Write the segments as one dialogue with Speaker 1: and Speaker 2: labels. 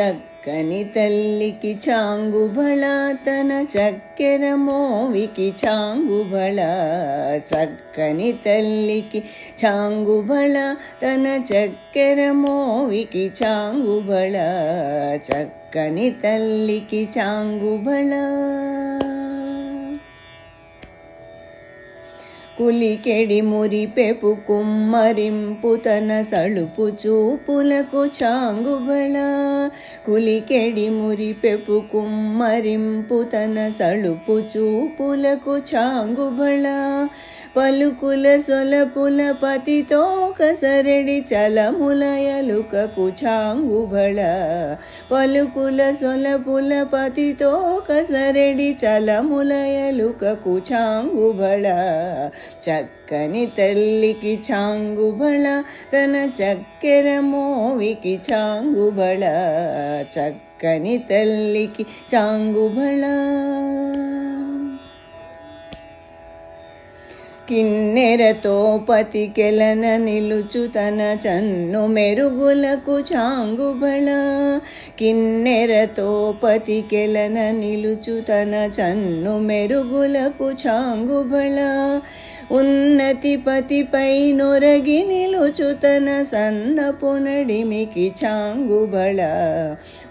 Speaker 1: చక్కని తల్లికి చాంగుబళ తన చక్కెర మోవికి చాంగుబళ. చక్కని తల్లికి చాంగుబళ తన చక్కెర మోవికి చాంగుబళ. చక్కని తల్లికి చాంగుబళ. కులికెడి మురిపెపు కుమ్మరింపు తన సళుపు చూపులకు చాంగుబళ. కులికెడి మురిపెపు కుమ్మరింపు తన సళుపు చూపులకు చాంగుబళ. పలుకుల సొలపుల పతితో కసరడి చలముల ఎలుకకు చాంగుబళ. పలుకుల సొలపుల పతితో కసరడి చలముల ఎలుకకు చాంగుబళ. చక్కని తల్లికి చాంగుబళ తన చక్కెర మోవికి చాంగుబళ. చక్కని తల్లికి చాంగుబళ. కిన్నెరతో పతికెలన నిలుచు తన చన్ను మెరుగులకు చాంగుబళ. కిన్నెరతో పతికెలన నిలుచు తన చన్ను మెరుగులకు చాంగుబళ. ఉన్నతి పతిపై నొరగి నిలుచుతన సన్నపు నడిమికి చాంగుబళ.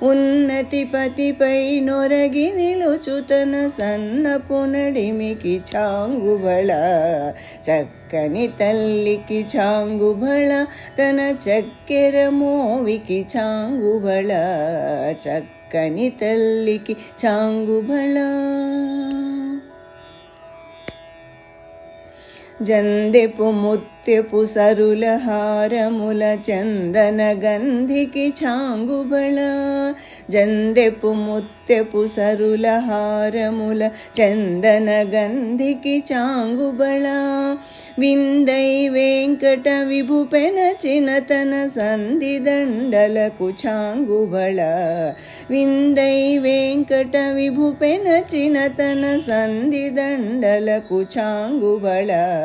Speaker 1: ఉన్నతి పతిపై నొరగి నిలుచుతన సన్నపు నడిమికి చాంగుబళ. చక్కని తల్లికి చాంగుబళ తన చక్కెర మోవికి చాంగుబళ. చక్కని తల్లికి చాంగుబళ. జందెపు ముత్యపు సరుల హారముల చందన గంధికి చాంగుబళ. జందెపు ముత్యపు సరుల హారముల చందన గంధికి చాంగుబళ. విందై వెంకట విభుపెన చినతన సంధి దండలకు చాంగుబళ. విందై వెంకట విభుపెన చినతన సంధి దండలకు చాంగుబళ.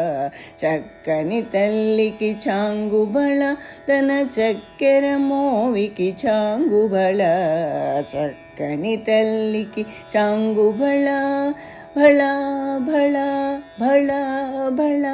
Speaker 1: చక్కని తల్లికి చాంగుబళ తన చక్కెర మోవికి చాంగుబళ. చక్కని తల్లికి చాంగుబళ భళ భళ భళ భళ